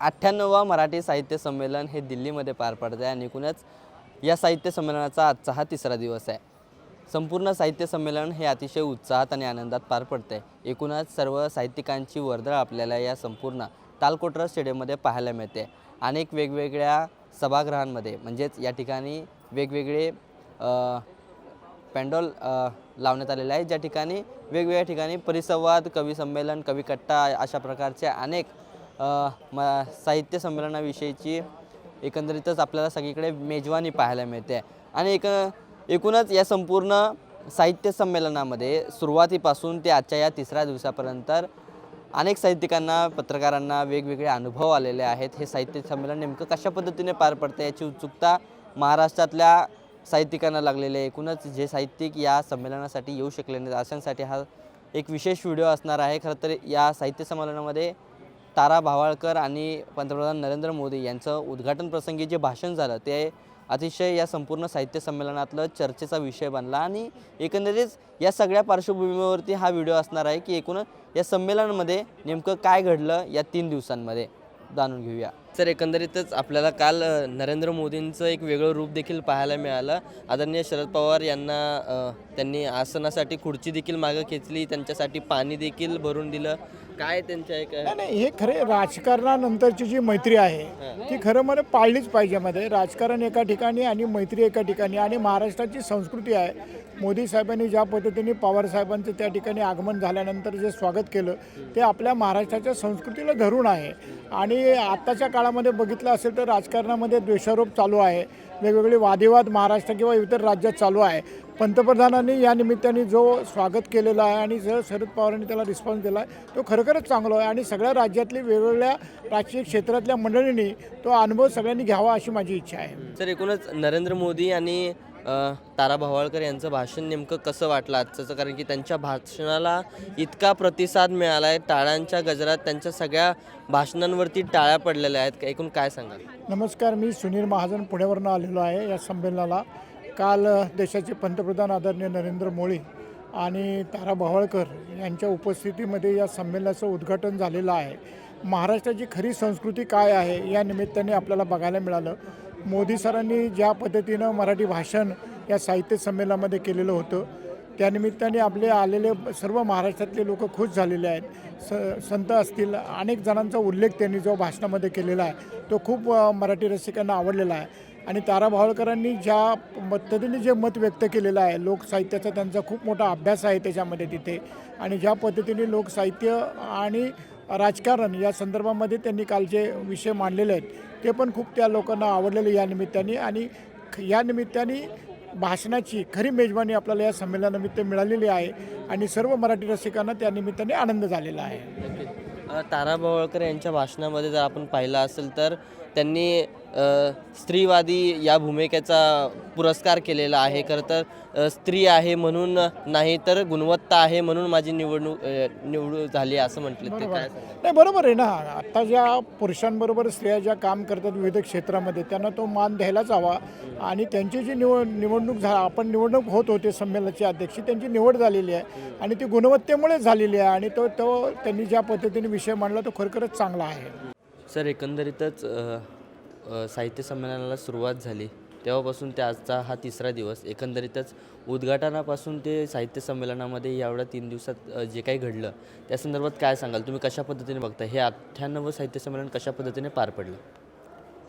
अठ्ठ्याण्णवा मराठी साहित्य संमेलन हे दिल्लीमध्ये पार पडतं आहे आणि एकूणच या साहित्य संमेलनाचा आजचा हा तिसरा दिवस आहे. संपूर्ण साहित्य संमेलन हे अतिशय उत्साहात आणि आनंदात पार पडते आहे एकूणच सर्व साहित्यिकांची वर्दळ आपल्याला या संपूर्ण तालकोटरा स्टेडियममध्ये पाहायला मिळते. अनेक वेगवेगळ्या सभागृहांमध्ये म्हणजेच या ठिकाणी वेगवेगळे पॅन्डॉल लावण्यात आलेले आहे ज्या ठिकाणी वेगवेगळ्या ठिकाणी परिसंवाद कवी संमेलन अशा प्रकारचे अनेक म साहित्य संमेलनाविषयीची एकंदरीतच आपल्याला सगळीकडे मेजवानी पाहायला मिळते. आणि एक एकूणच या संपूर्ण साहित्य संमेलनामध्ये सुरुवातीपासून ते आजच्या या तिसऱ्या दिवसापर्यंत अनेक साहित्यिकांना पत्रकारांना वेगवेगळे अनुभव आलेले आहेत. हे साहित्य संमेलन नेमकं कशा पद्धतीने पार पडतं याची उत्सुकता महाराष्ट्रातल्या साहित्यिकांना लागलेले आहे. एकूणच जे साहित्यिक या संमेलनासाठी येऊ शकले नाहीत अशांसाठी हा एक विशेष व्हिडिओ असणार आहे. खरं तर या साहित्य संमेलनामध्ये तारा भावाळकर आणि पंतप्रधान नरेंद्र मोदी यांचं उद्घाटन प्रसंगी जे भाषण झालं ते अतिशय या संपूर्ण साहित्य संमेलनातलं चर्चेचा विषय बनला. आणि एकंदरीत या सगळ्या पार्श्वभूमीवरती हा व्हिडिओ असणार आहे की एकूण या संमेलनामध्ये नेमकं काय घडलं या तीन दिवसांमध्ये? जाणून घेऊया. तर एकंदरीतच आपल्याला काल नरेंद्र मोदींचं एक वेगळं रूप देखील पाहायला मिळालं. आदरणीय शरद पवार यांना त्यांनी आसनासाठी खुर्ची देखील मागं खेचली त्यांच्यासाठी पाणी देखील भरून दिलं. काय त्यांच्या एक नाही नाही हे खरे राजकारणानंतरची जी मैत्री आहे ती खरं मला पाळलीच पाहिजे मध्ये. राजकारण एका ठिकाणी आणि मैत्री एका ठिकाणी आणि महाराष्ट्राची संस्कृती आहे. मोदी साहेबांनी ज्या पद्धतीने पवार साहेबांचं त्या ठिकाणी आगमन झाल्यानंतर जे स्वागत केलं ते आपल्या महाराष्ट्राच्या संस्कृतीला धरून आहे. आणि आत्ताच्या काळामध्ये बघितलं असेल तर राजकारणामध्ये द्वेषारोप चालू आहे. वेगवेगळे वादिवाद महाराष्ट्र किंवा इतर राज्यात चालू आहे. पंतप्रधानांनी या निमित्ताने जो स्वागत केलेला आहे आणि जर शरद पवारांनी त्याला रिस्पॉन्स दिला आहे तो खरोखरच चांगला आहे आणि सगळ्या राज्यातली वेगवेगळ्या राजकीय क्षेत्रातल्या मंडळींनी तो अनुभव सगळ्यांनी घ्यावा अशी माझी इच्छा आहे. सर एकूणच नरेंद्र मोदी आणि तारा भवाळकर यांचं भाषण नेमकं कसं वाटलं आजचं? कारण की त्यांच्या भाषणाला इतका प्रतिसाद मिळाला आहे टाळ्यांच्या गजरात त्यांच्या सगळ्या भाषणांवरती टाळ्या पडलेल्या आहेत. एकूण काय सांगा नमस्कार मी सुनील महाजन पुण्यावरनं आलेलो आहे या संमेलनाला. काल देशाचे पंतप्रधान आदरणीय नरेंद्र मोदी आणि तारा भवाळकर यांच्या उपस्थितीमध्ये या संमेलनाचं उद्घाटन झालेलं आहे. महाराष्ट्राची खरी संस्कृती काय आहे या निमित्ताने आपल्याला बघायला मिळालं. मोदी सरांनी ज्या पद्धतीनं मराठी भाषण या साहित्य संमेलनामध्ये केलेलं होतं त्यानिमित्ताने आपले आलेले सर्व महाराष्ट्रातले लोक खुश झालेले आहेत. स संत असतील अनेक जणांचा उल्लेख त्यांनी जो भाषणामध्ये केलेला आहे तो खूप मराठी रसिकांना आवडलेला आहे. आणि तारा भावळकरांनी ज्या पद्धतीने जे मत व्यक्त केलेलं आहे लोकसाहित्याचा त्यांचा खूप मोठा अभ्यास आहे त्याच्यामध्ये तिथे. आणि ज्या पद्धतीने लोकसाहित्य आणि राजकारण या संदर्भामध्ये त्यांनी काल जे विषय मांडलेले आहेत ते पण खूप त्या लोकांना आवडलेले या निमित्ताने. आणि ख- या निमित्ताने भाषणाची खरी मेजवानी आपल्याला या संमेलनानिमित्त मिळालेली आहे. आणि सर्व मराठी रसिकांना त्या निमित्ताने आनंद झालेला आहे. तारा बवळकर यांच्या भाषणामध्ये जर आपण पाहिलं असेल तर त्यांनी स्त्रीवादी या भूमिकेचा पुरस्कार केलेला आहे. खरं तर स्त्री आहे म्हणून नाही तर गुणवत्ता आहे म्हणून माझी निवडणूक निवड झाली असं म्हटलं ते काय? नाही बरोबर आहे ना. आत्ता ज्या पुरुषांबरोबर स्त्रिया ज्या काम करतात विविध क्षेत्रामध्ये त्यांना तो मान द्यायलाच हवा. आणि त्यांची जी निवड निवडणूक झा आपण निवडणूक होत होते संमेलनाचे अध्यक्ष त्यांची निवड झालेली आहे. आणि ती गुणवत्तेमुळे झालेली आहे. आणि तो तो त्यांनी ज्या पद्धतीने विषय मांडला तो खरोखरच चांगला आहे. सर एकंदरीतच साहित्य संमेलनाला सुरुवात झाली. तेव्हापासून ते आजचा हा तिसरा दिवस. एकंदरीतच उद्घाटनापासून ते साहित्य संमेलनामध्ये एवढ्या तीन दिवसात जे काही घडलं त्या संदर्भात काय सांगाल? तुम्ही कशा पद्धतीने बघता? हे अठ्ठ्याण्णव साहित्य संमेलन कशा पद्धतीने पार पडलं?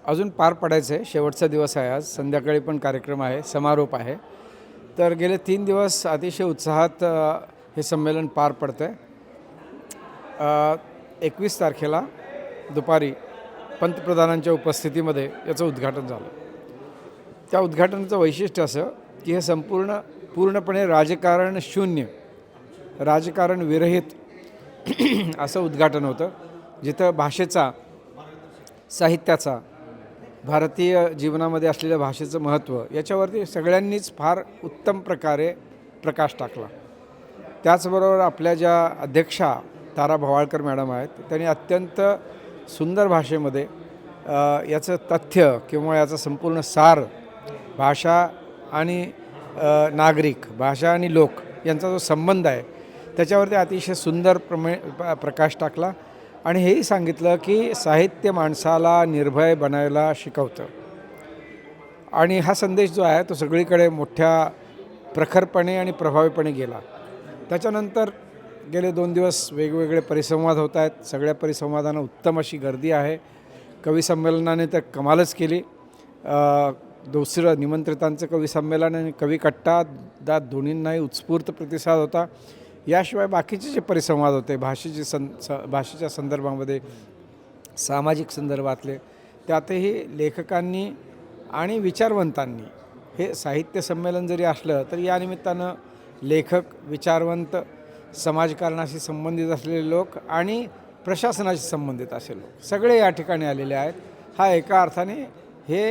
अजून पार पडायचं आहे. शेवटचा दिवस आहे आज. संध्याकाळी पण कार्यक्रम आहे. समारोप आहे. तर गेले तीन दिवस अतिशय उत्साहात हे संमेलन पार पडतं आहे एकवीस तारखेला दुपारी पंतप्रधानांच्या उपस्थितीमध्ये याचं उद्घाटन झालं. त्या उद्घाटनाचं वैशिष्ट्य असं की हे संपूर्ण पूर्णपणे राजकारण शून्य राजकारण विरहित असं उद्घाटन होतं जिथं भाषेचा साहित्याचा भारतीय जीवनामध्ये असलेल्या भाषेचं महत्त्व याच्यावरती सगळ्यांनीच फार उत्तम प्रकारे प्रकाश टाकला. त्याचबरोबर आपल्या ज्या अध्यक्षा तारा भवाळकर मॅडम आहेत त्यांनी अत्यंत सुंदर भाषेमध्ये याचं तथ्य किंवा याचा संपूर्ण सार भाषा आणि नागरिक भाषा आणि लोक यांचा जो संबंध आहे त्याच्यावरती अतिशय सुंदर प्रमे प- प्रकाश टाकला आणि हेही सांगितलं की साहित्य माणसाला निर्भय बनायला शिकवतं. आणि हा संदेश जो आहे तो सगळीकडे मोठ्या प्रखरपणे आणि प्रभावीपणे गेला. त्याच्यानंतर गेले दोन दिवस वेगवेगळे परिसंवाद होत आहेत. सगळ्या परिसंवादांना उत्तम अशी गर्दी आहे. कवी संमेलनाने तर कमालच केली. दुसरं निमंत्रितांचं कवी संमेलन आणि कवी कट्टा दा दोन्हींनाही उत्स्फूर्त प्रतिसाद होता. याशिवाय बाकीचे जे परिसंवाद होते भाषेचे सं स भाषेच्या संदर्भामध्ये सामाजिक संदर्भातले त्यातही लेखकांनी आणि विचारवंतांनी हे साहित्य संमेलन जरी असलं तरी या निमित्तानं लेखक विचारवंत समाजकारणाशी संबंधित असलेले लोक आणि प्रशासनाशी संबंधित असे लोक. सगळे या ठिकाणी आलेले आहेत. हा एका अर्थाने हे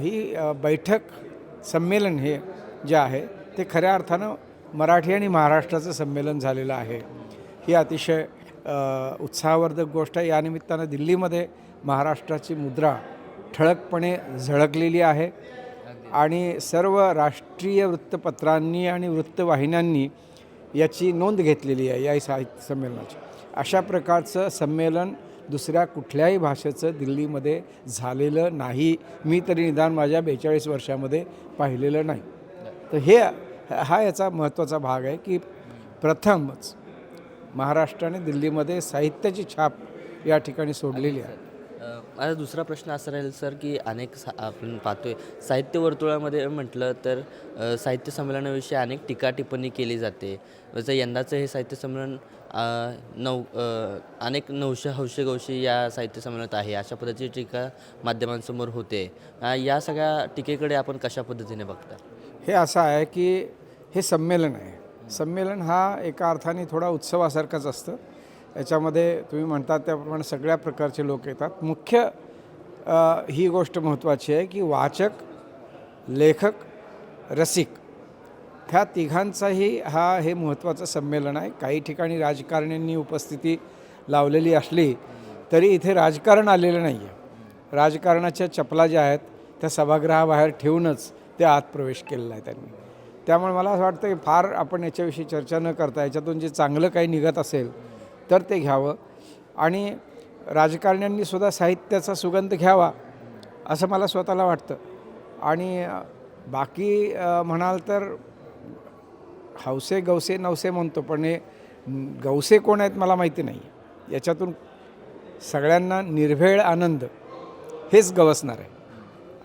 ही बैठक संमेलन हे जे आहे ते खऱ्या अर्थानं मराठी आणि महाराष्ट्राचं संमेलन झालेलं आहे. ही अतिशय उत्साहवर्धक गोष्ट आहे. या निमित्तानं दिल्लीमध्ये महाराष्ट्राची मुद्रा ठळकपणे झळकलेली आहे. आणि सर्व राष्ट्रीय वृत्तपत्रांनी आणि वृत्तवाहिन्यांनी याची नोंद घेतलेली आहे या साहित्य संमेलनाची. अशा प्रकारचं संमेलन दुसऱ्या कुठल्याही भाषेचं दिल्लीमध्ये झालेलं नाही. मी तरी निदान माझ्या बेचाळीस वर्षामध्ये पाहिलेलं नाही. तर हे हा याचा महत्त्वाचा भाग आहे की प्रथमच महाराष्ट्राने दिल्लीमध्ये साहित्याची छाप या ठिकाणी सोडलेली आहे. माझा दुसरा प्रश्न असा राहील सर की अनेक सा आपण पाहतोय साहित्य वर्तुळामध्ये म्हटलं तर साहित्य संमेलनाविषयी अनेक टीका टिप्पणी केली जाते. जसं यंदाचं हे साहित्य संमेलन नऊ अनेक नऊशे हौशे गौशी या साहित्य संमेलनात आहे. अशा पद्धतीची टीका माध्यमांसमोर होते. या सगळ्या टीकेकडे आपण कशा पद्धतीने बघता? हे असं आहे की हे संमेलन आहे. संमेलन हा एका अर्थाने थोडा उत्सवासारखाच असतं. याच्यामध्ये तुम्ही म्हणतात त्याप्रमाणे सगळ्या प्रकारचे लोक येतात. मुख्य ही गोष्ट महत्त्वाची आहे की वाचक लेखक रसिक ह्या तिघांचाही हा हे महत्त्वाचं संमेलन आहे. काही ठिकाणी राजकारण्यांनी उपस्थिती लावलेली असली तरी इथे राजकारण आलेलं नाही आहे राजकारणाच्या चपला ज्या आहेत त्या सभागृहाबाहेर ठेवूनच ते आत प्रवेश केलेला आहे त्यांनी. त्यामुळे मला असं वाटतं की फार आपण याच्याविषयी चर्चा न करता याच्यातून जे चांगलं काही निघत असेल तर ते घ्यावं. आणि राजकारण्यांनी सुद्धा साहित्याचा सुगंध घ्यावा असं मला स्वतःला वाटतं. आणि बाकी म्हणाल तर हौसे गवसे नवसे म्हणतो पण हे गवसे कोण आहेत मला माहिती नाही. याच्यातून सगळ्यांना निर्भेळ आनंद हेच गवसणार आहे.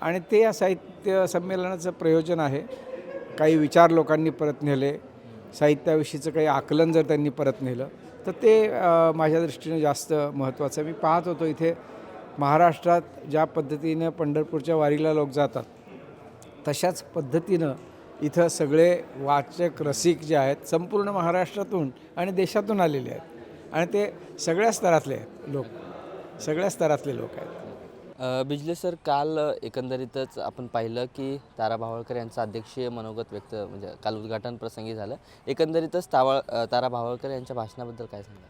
आणि ते या साहित्य संमेलनाचं प्रयोजन आहे. काही विचार लोकांनी परत नेले. साहित्याविषयीचं काही आकलन जर त्यांनी परत नेलं तर ते माझ्या दृष्टीने जास्त महत्त्वाचं आहे. मी पाहत होतो इथे महाराष्ट्रात ज्या पद्धतीनं पंढरपूरच्या वारीला लोक जातात तशाच पद्धतीनं इथं सगळे वाचक रसिक जे आहेत संपूर्ण महाराष्ट्रातून आणि देशातून आलेले आहेत. आणि ते सगळ्या स्तरातले आहेत लोक. सगळ्या स्तरातले लोक आहेत. बिजले सर काल एकंदरीतच आपण पाहिलं की तारा भावळकर यांचं अध्यक्षीय मनोगत व्यक्त म्हणजे काल उद्घाटन प्रसंगी झालं. एकंदरीतच तावळ तारा भावळकर यांच्या भाषणाबद्दल काय सांगा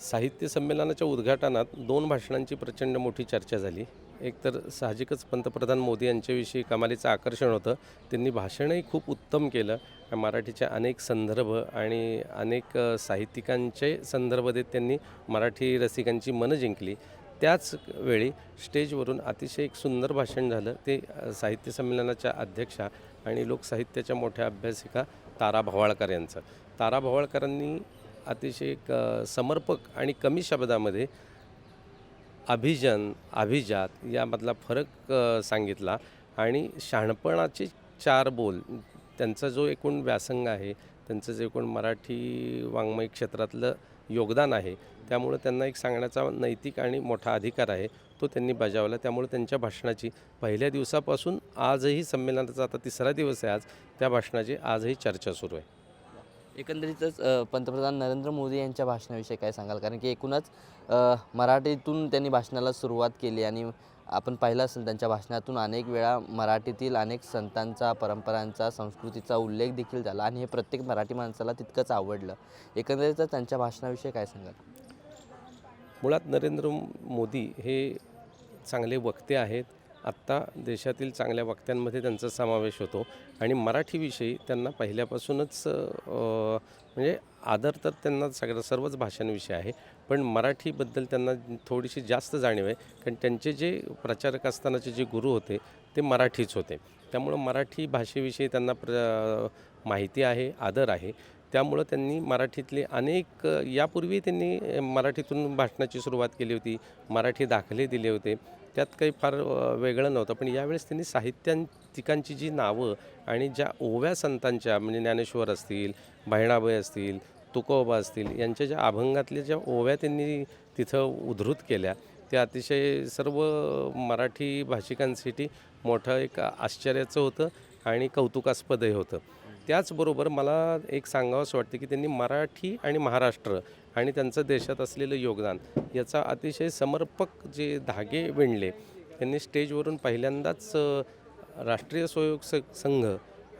साहित्य संमेलनाच्या उद्घाटनात दोन भाषणांची प्रचंड मोठी चर्चा झाली. एक तर साहजिकच पंतप्रधान मोदी यांच्याविषयी कमालीचं आकर्षण होतं. त्यांनी भाषणही खूप उत्तम केलं. मराठीचे अनेक संदर्भ आणि अनेक साहित्यिकांचे संदर्भ देत त्यांनी मराठी रसिकांची मनं जिंकली. त्याच वेळी स्टेजवरून अतिशय एक सुंदर भाषण झालं. ते साहित्य संमेलनाच्या अध्यक्षा आणि लोकसाहित्याच्या मोठ्या अभ्यासिका तारा भवाळकर यांचं. तारा भवाळकरांनी अतिशय एक समर्पक आणि कमी शब्दामध्ये अभिजन अभिजात यामधला फरक सांगितला आणि शहाणपणाचे चार बोल त्यांचा जो एकूण व्यासंग आहे त्यांचं जे एकूण मराठी वाङ्मय क्षेत्रातलं योगदान आहे. त्यामुळं त्यांना एक सांगण्याचा नैतिक आणि मोठा अधिकार आहे. तो त्यांनी बजावला. त्यामुळे त्यांच्या भाषणाची पहिल्या दिवसापासून आजही संमेलनाचा आता तिसरा दिवस आहे आज. त्या भाषणाची आजही चर्चा सुरू आहे. एकंदरीतच पंतप्रधान नरेंद्र मोदी यांच्या भाषणाविषयी काय सांगाल? कारण की एकूणच मराठीतून त्यांनी भाषणाला सुरुवात केली आणि आपण पाहिलं असेल त्यांच्या भाषणातून अनेक वेळा मराठीतील अनेक संतांचा परंपरांचा संस्कृतीचा उल्लेख देखील झाला आणि हे प्रत्येक मराठी माणसाला तितकंच आवडलं. एकंदरीत त्यांच्या भाषणाविषयी काय सांगाल? मुळात नरेंद्र मोदी हे चांगले वक्ते आहेत. आत्ता देशातील चांगल्या वक्त्यांमध्ये त्यांचा समावेश होतो आणि मराठीविषयी त्यांना पहिल्यापासूनच म्हणजे आदर तर त्यांना सगळ्या सर्वच भाषांविषयी आहे पण मराठीबद्दल त्यांना थोडीशी जास्त जाणीव आहे कारण त्यांचे जे प्रचारक असतानाचे जे गुरु होते ते मराठीच होते. त्यामुळं मराठी भाषेविषयी त्यांना प्र माहिती आहे आदर आहे. त्यामुळं त्यांनी मराठीतले अनेक यापूर्वी त्यांनी मराठीतून भाषणाची सुरुवात केली होती मराठी दाखले दिले होते. त्यात काही फार वेगळं नव्हतं. पण यावेळेस त्यांनी साहित्यांतिकांची जी नावं आणि ज्या ओव्या संतांच्या म्हणजे ज्ञानेश्वर असतील बहिणाबाई असतील तुकोबा असतील यांच्या ज्या अभंगातल्या ज्या ओव्या त्यांनी तिथं उद्धृत केल्या त्या अतिशय सर्व मराठी भाषिकांसाठी मोठं एक आश्चर्याचं होतं आणि कौतुकास्पदही होतं. त्याचबरोबर मला एक सांगावंसं वाटतं की त्यांनी मराठी आणि महाराष्ट्र आणि त्यांचं देशात असलेलं योगदान याचा अतिशय समर्पक जे धागे विणले त्यांनी स्टेजवरून पहिल्यांदाच राष्ट्रीय स्वयंसेवक स- संघ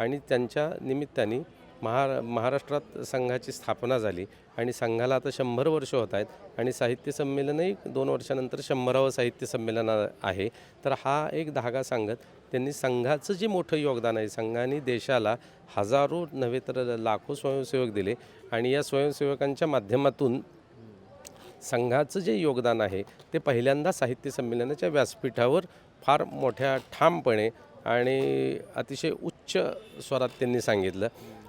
आणि त्यांच्या निमित्ताने महा महाराष्ट्रात संघाची स्थापना झाली आणि संघाला आता शंभर वर्ष होत आहेत आणि साहित्य संमेलनही दोन वर्षानंतर शंभरावं साहित्य संमेलन आहे. तर हा एक धागा सांगत त्यांनी संघाचं जे मोठं योगदान आहे संघाने देशाला हजारो नव्हे तर लाखो स्वयंसेवक दिले आणि या स्वयंसेवकांच्या माध्यमातून संघाचं जे योगदान आहे ते पहिल्यांदा साहित्य संमेलनाच्या व्यासपीठावर फार मोठ्या ठामपणे आणि अतिशय उच्च स्वरात त्यांनी सांगितलं.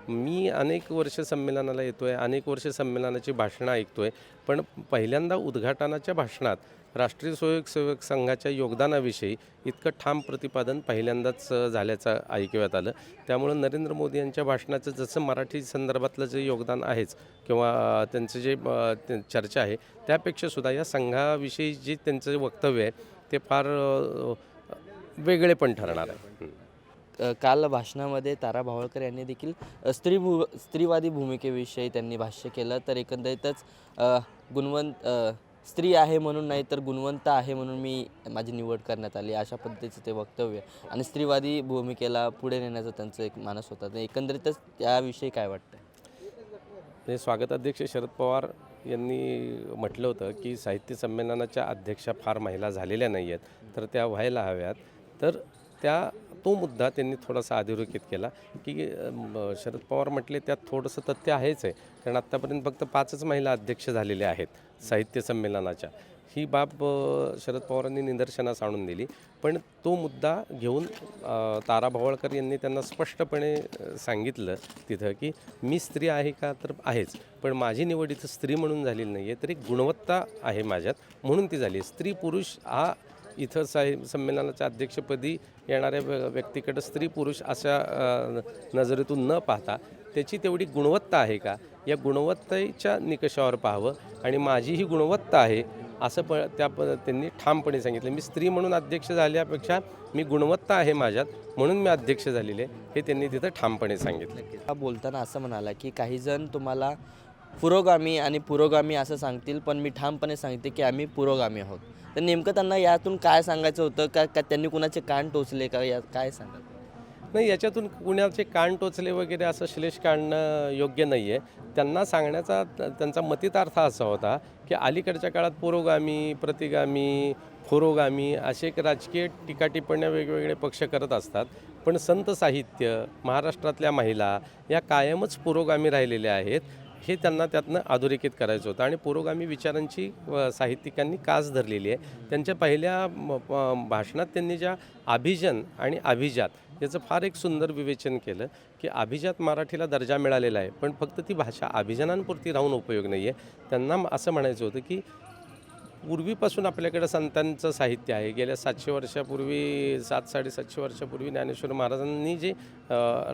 मी अनेक वर्ष संमेलनाला येतो आहे अनेक वर्ष संमेलनाची भाषणं ऐकतो आहे पण पहिल्यांदा उद्घाटनाच्या भाषणात राष्ट्रीय स्वयंसेवक संघाच्या योगदानाविषयी इतकं ठाम प्रतिपादन पहिल्यांदाच झाल्याचं ऐकण्यात आलं. त्यामुळं नरेंद्र मोदी यांच्या भाषणाचं जसं मराठी संदर्भातलं जे योगदान आहेच किंवा त्यांचं जे चर्चा आहे त्यापेक्षा सुद्धा या संघाविषयी जे त्यांचं वक्तव्य आहे ते फार वेगळे पण ठरणार आहे. काल भाषणामध्ये तारा भावळकर यांनी देखील स्त्री भू स्त्रीवादी भूमिकेविषयी त्यांनी भाष्य केलं. तर एकंदरीतच गुणवंत स्त्री आहे म्हणून नाही तर गुणवंत आहे म्हणून मी माझी निवड करण्यात आली. अशा पद्धतीचं ते वक्तव्य आणि स्त्रीवादी भूमिकेला पुढे नेण्याचा त्यांचं एक मानस होता. एकंदरीतच त्याविषयी काय वाटतं स्वागताध्यक्ष शरद पवार यांनी म्हटलं होतं की साहित्य संमेलनाच्या अध्यक्षा फार महिला झालेल्या नाही आहेत तर त्या व्हायला हव्यात. तर त्या तो मुद्दा त्यांनी थोडासा अधोरेखित केला की शरद पवार म्हटले त्यात थोडंसं तथ्य आहेच आहे. कारण आत्तापर्यंत फक्त पाचच महिला अध्यक्ष झालेल्या आहेत साहित्य संमेलनाच्या. ही बाब शरद पवारांनी निदर्शनास आणून दिली. पण तो मुद्दा घेऊन तारा भवळकर यांनी त्यांना स्पष्टपणे सांगितलं तिथं की मी स्त्री आहे का तर आहेच पण माझी निवड इथं स्त्री म्हणून झालेली नाही आहे तर एक गुणवत्ता आहे माझ्यात म्हणून ती झाली स्त्री पुरुष हा इथं साहेब संमेलनाच्या अध्यक्षपदी येणाऱ्या व्य- व्यक्तीकडं स्त्री पुरुष अशा नजरेतून न पाहता त्याची तेवढी गुणवत्ता आहे का? या गुणवत्तेच्या निकषावर पाहावं आणि माझी ही गुणवत्ता आहे असं प त्या प त्यांनी ठामपणे सांगितलं. मी स्त्री म्हणून अध्यक्ष झाल्यापेक्षा मी गुणवत्ता आहे माझ्यात म्हणून मी अध्यक्ष झालेले हे त्यांनी तिथं ठामपणे सांगितलं. हा बोलताना असं म्हणाला की काही जण तुम्हाला पुरोगामी आणि पुरोगामी असं सांगतील पण मी ठामपणे सांगते की आम्ही पुरोगामी आहोत. तर नेमकं त्यांना यातून काय सांगायचं होतं? का का त्यांनी कुणाचे कान टोचले का? या काय सांगा नाही याच्यातून कुणाचे कान टोचले वगैरे असं श्लेष काढणं योग्य नाही आहे त्यांना सांगण्याचा त्यांचा मतितार्थ असा होता की अलीकडच्या काळात पुरोगामी प्रतिगामी पुरोगामी असे एक राजकीय टीकाटिप्पण्या वेगवेगळे पक्ष करत असतात. पण संत साहित्य महाराष्ट्रातल्या महिला या कायमच पुरोगामी राहिलेल्या आहेत. हे त्यांना त्यातनं अधोरेखित करायचं होतं. आणि पुरोगामी विचारांची व साहित्यिकांनी कास धरलेली आहे. त्यांच्या पहिल्या म- भाषणात त्यांनी ज्या अभिजन आणि अभिजात याचं फार एक सुंदर विवेचन केलं की अभिजात मराठीला दर्जा मिळालेला आहे. पण फक्त ती भाषा अभिजनांपुरती राहून उपयोग नाही आहे त्यांना असं म्हणायचं होतं की पूर्वीपासून आपल्याकडं संतांचं साहित्य आहे. गेल्या सातशे वर्षापूर्वी सात साडेसातशे वर्षापूर्वी ज्ञानेश्वर महाराजांनी जे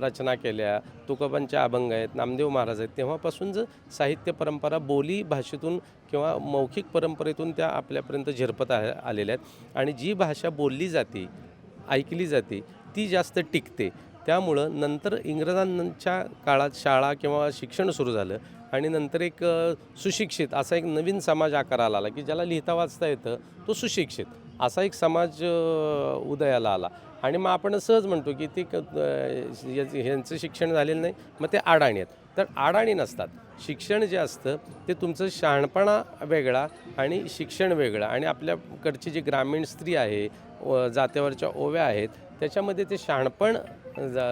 रचना केल्या तुकोबांच्या अभंग आहेत नामदेव महाराज आहेत तेव्हापासून जर साहित्य परंपरा बोली भाषेतून किंवा मौखिक परंपरेतून त्या आपल्यापर्यंत झिरपत आ आलेल्या आहेत. आणि जी भाषा बोलली जाते ऐकली जाते ती जास्त टिकते. त्यामुळं नंतर इंग्रजांच्या काळात शाळा किंवा शिक्षण सुरू झालं. आणि नंतर एक सुशिक्षित असा एक नवीन समाज आकाराला आला की ज्याला लिहिता वाचता येतं तो सुशिक्षित असा एक समाज उदयाला आला. आणि मग आपण सहज म्हणतो की ते क- ह्यांचं शिक्षण झालेलं नाही मग ते अडाणी आहेत. तर अडाणी नसतात. शिक्षण जे असतं ते तुमचं शहाणपणा वेगळा आणि शिक्षण वेगळं. आणि आपल्याकडची जी ग्रामीण स्त्री आहे व जात्यावरच्या ओव्या आहेत त्याच्यामध्ये ते शहाणपण जा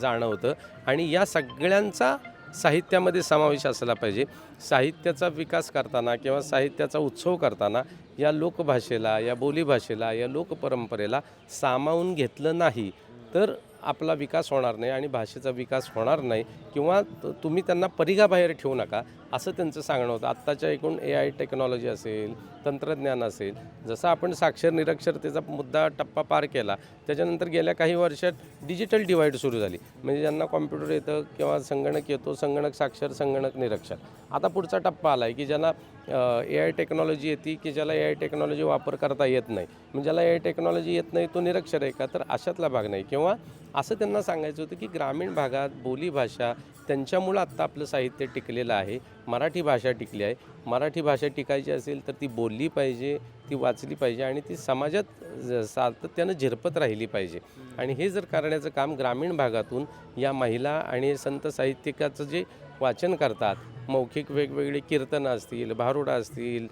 जाणवतं. आणि या सगळ्यांचा साहित्यामध्ये समावेश असला पाहिजे. साहित्याचा विकास करताना किंवा साहित्याचा उत्सव करताना या लोकभाषेला या बोलीभाषेला या लोकपरंपरेला सामावून घेतलं नाही तर आपला विकास होणार नाही आणि भाषेचा विकास होणार नाही किंवा त- तुम्ही त्यांना परिघाबाहेर ठेवू नका. असं त्यांचं सांगणं होतं. आत्ताच्या एकूण ए आय टेक्नॉलॉजी असेल तंत्रज्ञान असेल जसं आपण साक्षर निरक्षरतेचा मुद्दा टप्पा पार केला त्याच्यानंतर गेल्या काही वर्षात डिजिटल डिवाईड सुरू झाली. म्हणजे ज्यांना कॉम्प्युटर येतं किंवा संगणक येतो संगणक साक्षर संगणक निरक्षर. आता पुढचा टप्पा आला आहे की ज्याला ए आय टेक्नॉलॉजी येते की ज्याला ए आय टेक्नॉलॉजी वापर करता येत नाही. म्हणजे ज्याला ए आय टेक्नॉलॉजी येत नाही तो निरक्षर आहे का? तर अशातला भाग नाही. किंवा असं त्यांना सांगायचं होतं की ग्रामीण भागात बोलीभाषा त्यांच्यामुळं आत्ता आपलं साहित्य टिकलेलं आहे. मराठी भाषा टिकली आहे. मराठी भाषा टिकायची असेल तर ती बोलली पाहिजे ती वाचली पाहिजे आणि ती समाजात सातत्यानं झिरपत राहिली पाहिजे. आणि हे जर करण्याचं काम ग्रामीण भागातून या महिला आणि संत साहित्यिकाचं जे वाचन करतात मौखिक वेगवेगळे कीर्तनं असतील भारुडा असतील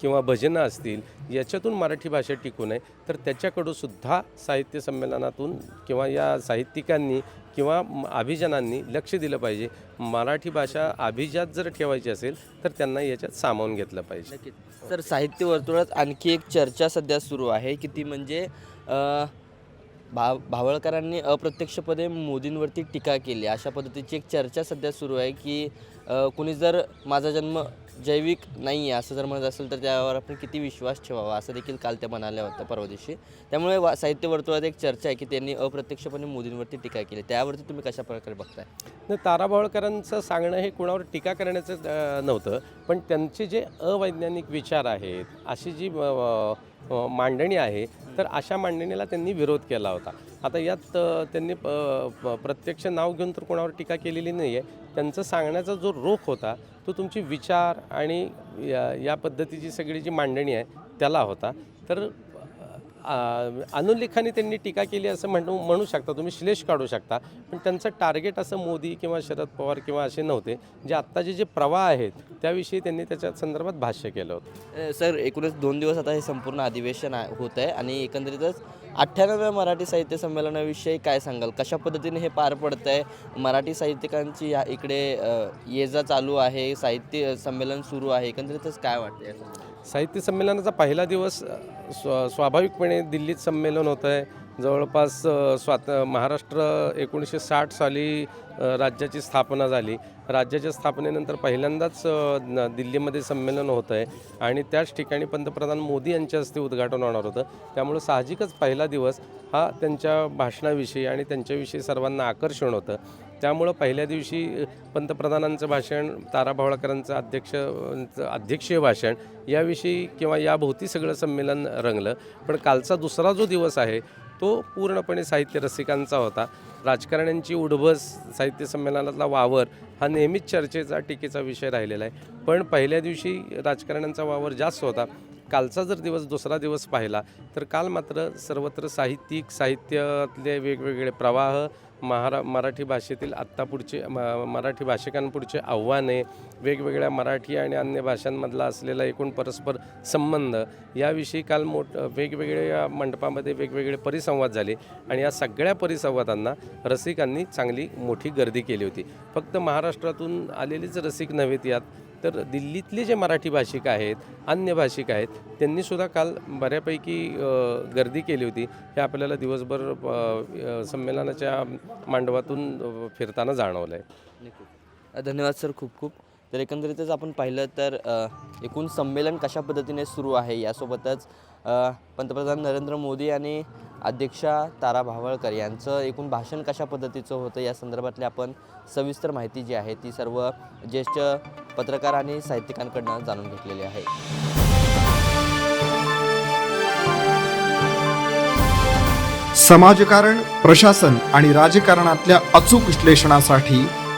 किंवा भजनं असतील याच्यातून मराठी भाषा टिकू नये. तर त्याच्याकडूनसुद्धा साहित्य संमेलनातून किंवा या साहित्यिकांनी किंवा अभिजनांनी लक्ष दिलं पाहिजे. मराठी भाषा अभिजात जर ठेवायची असेल तर त्यांना याच्यात सामावून घेतलं पाहिजे. नक्कीच. साहित्य वर्तुळात आणखी एक चर्चा सध्या सुरू आहे की ती म्हणजे भा भाव भावळकरांनी अप्रत्यक्षपणे मोदींवरती टीका केली. अशा पद्धतीची एक चर्चा सध्या सुरू आहे की कुणी जर माझा जन्म जैविक नाही आहे असं जर म्हणत असेल तर त्यावर आपण किती विश्वास ठेवावा असं देखील काल त्या म्हणाल्या होत्या परवा दिवशी त्यामुळे वा साहित्य वर्तुळात एक चर्चा आहे की त्यांनी अप्रत्यक्षपणे मोदींवरती टीका केली. त्यावरती तुम्ही कशा प्रकारे बघताय? नाही ताराबावळकरांचं सांगणं हे कुणावर टीका करण्याचं नव्हतं. पण त्यांचे जे अवैज्ञानिक विचार आहेत अशी जी मांडणी आहे तर अशा मांडणीला त्यांनी विरोध केला होता. आता यात त्यांनी प- प्रत्यक्ष नाव घेऊन तर कोणावर टीका केलेली नाही आहे त्यांचं सांगण्याचा जो रोख होता तो तुमची विचार आणि या या पद्धतीची सगळी जी मांडणी आहे त्याला होता. तर आ, अनुल्लेखाने त्यांनी टीका केली असं म्हणू म्हणू शकता तुम्ही श्लेष काढू शकता. पण त्यांचं टार्गेट असं मोदी किंवा शरद पवार किंवा असे नव्हते जे आत्ताचे जे प्रवाह आहेत त्याविषयी त्यांनी त्याच्या संदर्भात भाष्य केलं होतं. सर एकूणच दोन दिवस आता हे संपूर्ण अधिवेशन आहे होत आहे आणि एकंदरीतच अठ्ठ्याण्णव्या मराठी साहित्य संमेलनाविषयी काय सांगाल? कशा पद्धतीने हे पार पडतं आहे मराठी साहित्यिकांची या इकडे ये जा चालू आहे साहित्य संमेलन सुरू आहे एकंदरीतच काय वाटतं याचं? साहित्य संमेलनाचा पहिला दिवस स्व स्वाभाविकपणे दिल्लीत संमेलन होतं आहे जवळपास स्वात महाराष्ट्र एकोणीसशे साठ साली राज्याची स्थापना झाली. राज्याच्या स्थापनेनंतर पहिल्यांदाच न- दिल्लीमध्ये संमेलन होतं आहे आणि त्याच ठिकाणी पंतप्रधान मोदी यांच्या हस्ते उद्घाटन होणार होतं. त्यामुळं साहजिकच पहिला दिवस हा त्यांच्या भाषणाविषयी आणि त्यांच्याविषयी सर्वांना आकर्षण होतं. त्यामुळं पहिल्या दिवशी पंतप्रधानांचं भाषण तारा भावळकरांचं अध्यक्ष अध्यक्षीय भाषण याविषयी किंवा याभोवती सगळं संमेलन रंगलं. पण कालचा दुसरा जो दिवस आहे तो पूर्णपणे साहित्य रसिकांचा होता. राजकारण्यांची उडबस साहित्य संमेलनातला वावर हा नेहमीच चर्चेचा टीकेचा विषय राहिलेला आहे. पण पहिल्या दिवशी राजकारण्यांचा वावर जास्त होता. कालचा जर दिवस दुसरा दिवस पाहिला तर काल मात्र सर्वत्र साहित्यिक साहित्यातले वेगवेगळे प्रवाह महारा मराठी भाषेतील आत्ता पुढचे म मराठी भाषिकांपुढचे आव्हाने वेगवेगळ्या मराठी आणि अन्य भाषांमधला असलेला एकूण परस्पर संबंध याविषयी काल मोठ वेगवेगळ्या मंडपामध्ये वेगवेगळे परिसंवाद झाले आणि या सगळ्या परिसंवादांना रसिकांनी चांगली मोठी गर्दी केली होती. फक्त महाराष्ट्रातून आलेलीच रसिक नव्हेत यात तर दिल्लीतले जे मराठी भाषिक आहेत अन्य भाषिक आहेत त्यांनीसुद्धा काल बऱ्यापैकी गर्दी केली होती. हे आपल्याला दिवसभर संमेलनाच्या मांडवातून फिरताना जाणवलं आहे धन्यवाद सर. खूप खूप. तर एकंदरीतच आपण पाहिलं तर एकूण संमेलन कशा पद्धतीने सुरू आहे यासोबतच पंतप्रधान नरेंद्र मोदी आणि अध्यक्षा तारा भावळकर यांचं एकूण भाषण कशा पद्धतीचं होतं या संदर्भातली आपण सविस्तर माहिती जी आहे ती सर्व ज्येष्ठ पत्रकार आणि साहित्यिकांकडनं जाणून घेतलेली आहे. समाजकारण प्रशासन आणि राजकारणातल्या अचूक विश्लेषणासाठी